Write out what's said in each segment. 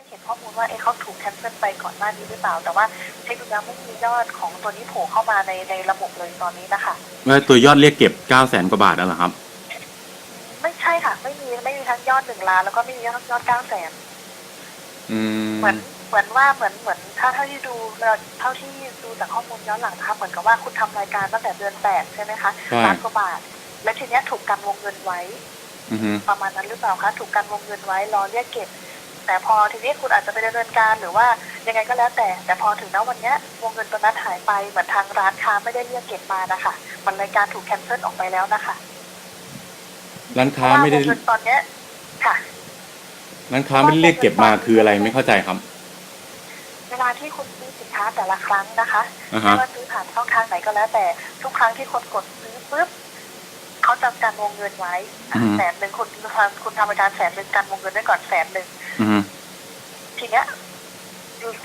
ได้เห็นข้อมูลว่าเอ๊ะเขาถูกแคนเซิลไปก่อนหน้านี้หรือเปล่า แต่ว่าเช็คดูแล้วไม่มียอดของตัวนี้โผล่เข้ามาในในระบบเลยตอนนี้นะคะแล้วตัวยอดเรียกเก็บ9 0 0แสนกว่าบาทนั่นเหรอครับ ไม่ใช่ค่ะ ไม่มีไม่มีทั้งยอดหนึ่งล้านแล้วก็ไม่มียอดยอดเก้าแสนอืมเหมือนเหมือนว่าเหมือนเหมือนถ้าเท่าที่ดูเราเท่าที่ดูจากข้อมูลย้อนหลังนะคะเหมือนกับว่าคุณทำรายการตั้งแต่เดือนแปดใช่ไหมคะใช่ ล้านกว่าบาท และทีเนี้ยถูกกันวงเงินไว้ อือฮึประมาณนั้นหรือเปล่าคะ ถูกกันวงเงินไว้รอเรียกเก็บ แต่พอทีนี้คุณอาจจะไปดำเนินการหรือว่ายังไงก็แล้วแต่ แต่พอถึงณวันเนี้ยวงเงินตัวนั้นหายไปเหมือนทางร้านค้าไม่ได้เรียกเก็บมานะคะมันรายการถูกแคนเซิลออกไปแล้วนะคะร้านเพค้าราะว่าวไม่ได้งเงินตอนเนี้ยค่ะร้านค้าไม่ได้เรียกเก็บมาคืออะไรไม่เข้าใจครับ เวลาที่คุณซื้อสินค้าแต่ละครั้งนะคะอ่าไม่ฮะว่าซื้อผ่านช่องทางไหนก็แล้วแต่ทุกครั้งที่คนกดซื้อปุ๊บ เขาจะกันวงเงินไว้อะแสนหนึ่งคุณทำคุณทำรายการแสนหนึ่งกันวงเงินไว้ก่อนแสนหนึ่งอือฮึทีเนี้ย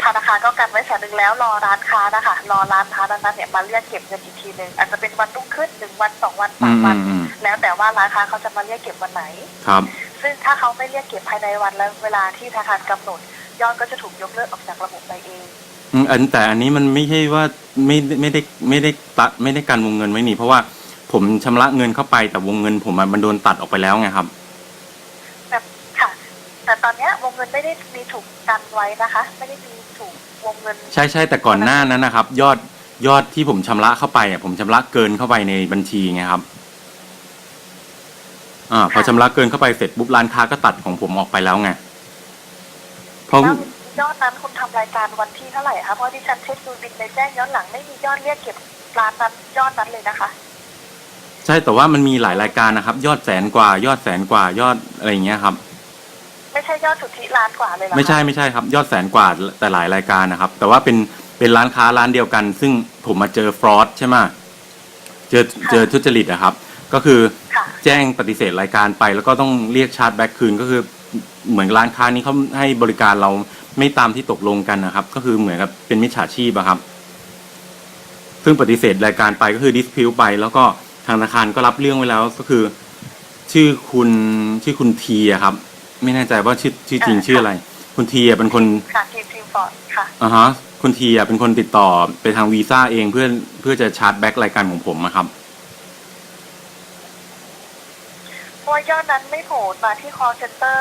ธนาคารก็กันไว้แสนหนึ่งแล้วรอร้านค้านะคะรอร้านค้านั้นๆเนี่ยมาเรียกเก็บเงินอีกทีหนึ่งอาจจะเป็นวันรุ่งขึ้นหนึ่งวันสองวันอืสามมวัอืนมอืมแล้วแต่ว่าร้านค้าเขาจะมาเรียกเก็บวันไหน ครับ ซึ่งถ้าเขาไม่เรียกเก็บภายในวันและเวลาที่ธนาคารกำหนด ยอดก็จะถูกยกเลิกออกจากระบบไปเอง อืมอันแต่อันนี้มันไม่ใช่ว่าไม่ไม่ได้ไม่ได้ตัดไม่ได้การวงเงินไว้นี่เพราะว่า ผมชำระเงินเข้าไปแต่วงเงิน ผมอะมันโดนตัดออกไปแล้วไงครับแบบค่ะ แต่ตอนเนี้ยวงเงินไม่ได้มีถูกกันไว้นะคะ ไม่ได้มีถูกวงเงิน ใช่ใช่แต่ก่อนหน้านั้นนะครับ ยอดยอดที่ผมชำระเข้าไปอะผมชำระเกินเข้าไปในบัญชีไงครับ อ่า พอชำระเกินเข้าไปเสร็จปุ๊บร้านค้าก็ตัดของผมออกไปแล้วไงเพราะ แล้วยอดนั้นคุณทำรายการวันที่เท่าไหร่คะเพราะที่ฉันเช็คดูบินในแจ้งย้อนหลังไม่มียอดเรียกเก็บร้านนั้นยอดนั้นเลยนะคะ ใช่แต่ว่ามันมีหลายรายการนะครับ ยอดแสนกว่ายอดแสนกว่ายอดอะไรอย่างเงี้ยครับ ไม่ใช่ยอดสุทธิล้านกว่าเลยเหรอคะไม่ใช่ไม่ใช่ครับ ยอดแสนกว่าแต่หลายรายการนะครับ แต่ว่าเป็นเป็นร้านค้าร้านเดียวกัน ซึ่งผมมาเจอฟรอดใช่ไหมเจอเจอทุจริตอะครับ ก็คือค่ะ แจ้งปฏิเสธรายการไป แล้วก็ต้องเรียกชาร์จแบ็กคืนก็คือเหมือนร้านค้านี้เขาให้บริการเราไม่ตามที่ตกลงกันนะครับ ก็คือเหมือนกับเป็นมิจฉาชีพอะครับ ซึ่งปฏิเสธรายการไปก็คือดิสพิวไป แล้วก็ ทางธนาคารก็รับเรื่องไว้แล้วก็คือ ชื่อคุณชื่อคุณทีอะครับ ไม่แน่ใจว่าชื่อชื่อจริงชื่ออะไร คุณทีอะเป็นคนค่ะทีมทีมฟอร์ดค่ะอ่าฮะคุณทีอะเป็นคนติดต่อไปทางวีซ่าเองเพื่อเพื่อจะชาร์จแบ็กรายการของผมอะครับเพราะว่ายอดนั้นไม่โผล่มาที่ call center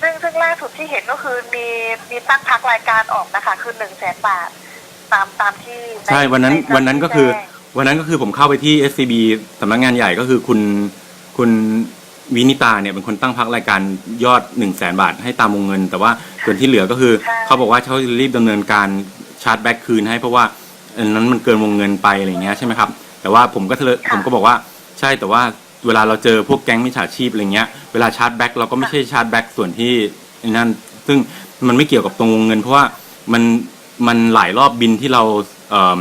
ซึ่งซึ่งล่าสุดที่เห็นก็คือมีมีตั้งพักรายการออกนะคะ คือหนึ่งแสนบาท ตามตามที่ใช่วันนั้นใวันนั้นก็คือแจ้ง วันนั้นก็คือผมเข้าไปที่ SCB สำนักงานใหญ่ก็คือคุณคุณวินิตาเนี่ยเป็นคนตั้งพักรายการยอด1นึ่งแสนบาทให้ตามวงเงิน แต่ว่าส่วนที่เหลือก็คือใช่เขาบอกว่าเขาจะรีบดำเนินการชาร์จแบ็กคืนให้เพราะว่าอันนั้นมันเกินวงเงินไปอะไรอย่างเงี้ยใช่ไหมครับ แต่ว่าผมก็เลยผมก็บอกว่าใช่แต่ว่าเวลาเราเจอพวกแก๊งมิจฉาชีพอะไรเงี้ยเวลาชาร์จแบ็กเราก็ไม่ใช่ชาร์จแบ็กส่วนที่นั่นซึ่งมันไม่เกี่ยวกับตรงวงเงิน เพราะว่ามันมันหลายรอบบินที่เราเอิ่ม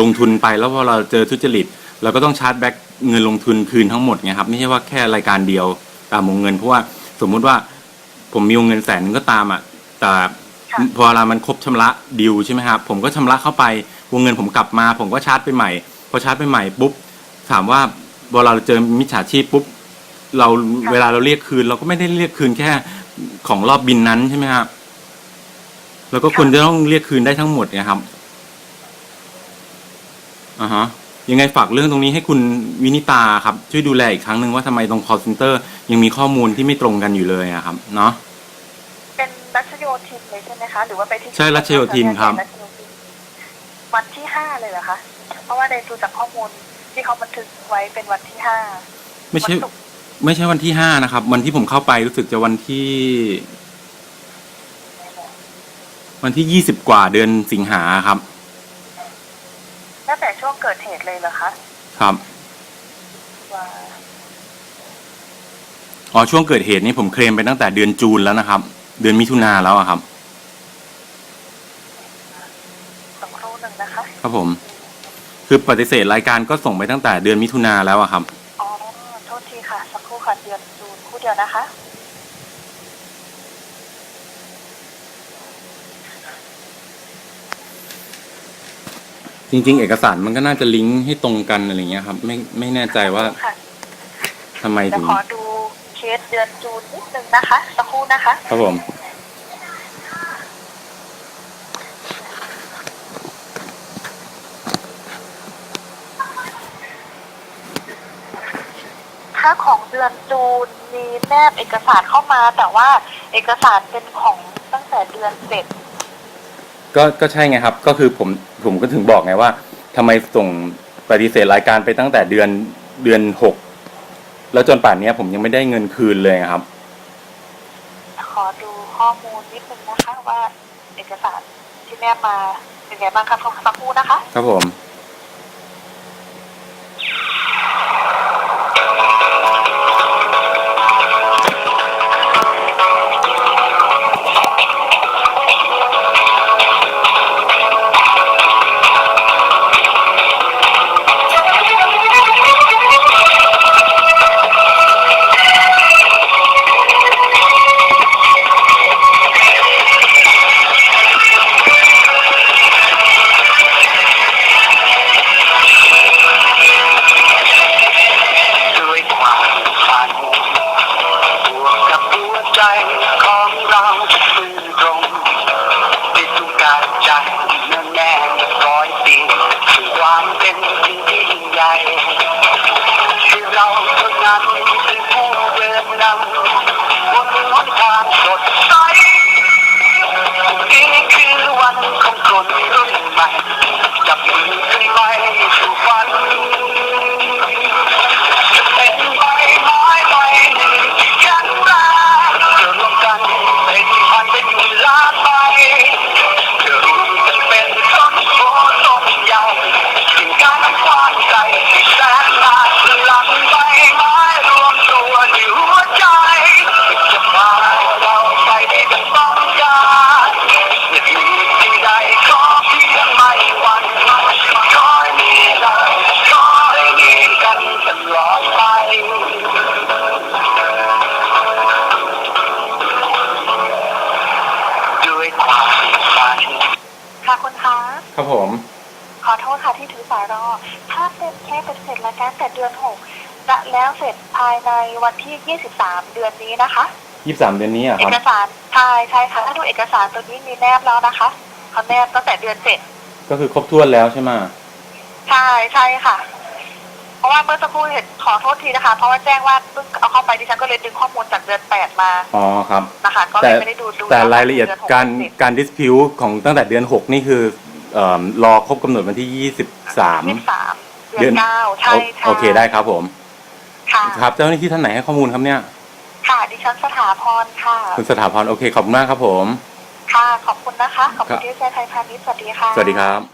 ลงทุนไปแล้วพอเราเจอทุจริตเราก็ต้องชาร์จแบ็กเงินลงทุนคืนทั้งหมดไงครับไม่ใช่ว่าแค่รายการเดียวตามวงเงิน เพราะว่าสมมุติว่าผมมีวงเงินแสนนึงก็ตามอะแต่ค่ะพอเวลามันครบชำระดิวใช่ไหมครับผมก็ชำระเข้าไปวงเงินผมกลับมา ผมก็ชาร์จไปใหม่ พอชาร์จไปใหม่ปุ๊บถามว่าพอเราเจอมิจฉาชีพปุ๊บเราเวลาเราเรียกคืน เราก็ไม่ได้เรียกคืนแค่ของรอบบินนั้นใช่ไหมครับเราก็ควรจะต้องเรียกคืนได้ทั้งหมดนะครับ อ่าฮะยังไงฝากเรื่องตรงนี้ให้คุณวินิตาครับ ช่วยดูแลอีกครั้งหนึ่งว่าทำไมตรง call center ยังมีข้อมูลที่ไม่ตรงกันอยู่เลยอะครับ เนาะ เป็นรัชโยธินเลยใช่ไหมคะ หรือว่าไปที่ใช่รัชโยธินครับ ชโยธินวันที่ห้าเลยเหรอคะ เพราะว่าในดูจากข้อมูลที่เขาบันทึกไว้เป็นวันที่ห้าไม่ใช่ วันศุกร์ไม่ใช่วันที่ห้านะครับ วันที่ผมเข้าไปรู้สึกจะวันที่ วันที่ยี่สิบกว่าเดือนสิงหาครับตั้งแต่ ช่วงเกิดเหตุเลยเหรอคะครับว่าอ๋อช่วงเกิดเหตุนี้ผมเคลมไปตั้งแต่เดือนจูนแล้วนะครับ เดือนมิถุนาแล้วอะครับสักครู่หนึ่งนะคะ ครับผม คือปฏิเสธรายการก็ส่งไปตั้งแต่เดือนมิถุนาแล้วอะครับอ๋อโทษทีค่ะสักครู่ค่ะเดือนจูนคู่เดียวนะคะ จริง ๆ เอกสารมันก็น่าจะลิงก์ให้ตรงกันอะไรเงี้ยครับ ไม่ไม่แน่ใจว่าค่ะทำไมเดี๋ยถึงขอดูเคสเดือนจูนนิดนึงนะคะ สักครู่นะคะ ครับผม ถ้าของเดือนจูนมีแนบเอกสารเข้ามา แต่ว่าเอกสารเป็นของตั้งแต่เดือนเจ็ดก็ก็ใช่ไงครับ ก็คือผม ผมก็ถึงบอกไงว่าทำไมส่งปฏิเสธรายการไปตั้งแต่เดือนเดือนหกแล้วจนป่านเนี้ยผมยังไม่ได้เงินคืนเลยครับ ขอดูข้อมูลนิดนึงนะคะว่าเอกสารที่แนบมาเป็นไงบ้างคะสักครู่นะคะ ครับผม ความฝันค่ะคุณคะ ครับผม ขอโทษค่ะที่ถือสายรอ ถ้าเป็นแค่เป็นเสร็จรายการแต่เดือนหกจะแล้วเสร็จภายในวันที่ 23 เดือนนี้นะคะ ยี่สามเดือนนี้อะเอครับกสารใช่ใช่ค่ะถ้าดูเอกสารตัวนี้มีแนบแล้วนะคะเขาแนบตั้งแต่เดือนเจ็ดก็คือครบถ้วนแล้วใช่ไหมใช่ใช่ค่ะ เพราะว่าเมื่อสักครู่เห็นขอโทษทีนะคะ เพราะว่าแจ้งว่าเพิ่งเอาเข้าไปดิฉันก็เลยดึงข้อมูลจากเดือนแปดมาอ๋อครับ นะคะก็เลแต่ยไม่ได้ดูดูแต่รายละเอียดดืนหการดือนสิบการดิสพิวของตั้งแต่เดือนหกนี่คือเอ่อรอครบกำหนดวันที่ ยี่สิบสามยี่สิบสามเดือนเก้าใช่ใช่โอเคได้ครับผม ค่ะครับเจ้าหน้าที่ท่านไหนให้ข้อมูลครับเนี่ย ค่ะดิฉันสถาพรค่ะ คุณสถาพรโอเคขอบคุณมากครับผม ค่ะ ขอบคุณนะคะ ขอบคุครัณบที่แชร์ไทยพาณิชย์สวัสดีค่ะ สวัสดีครับ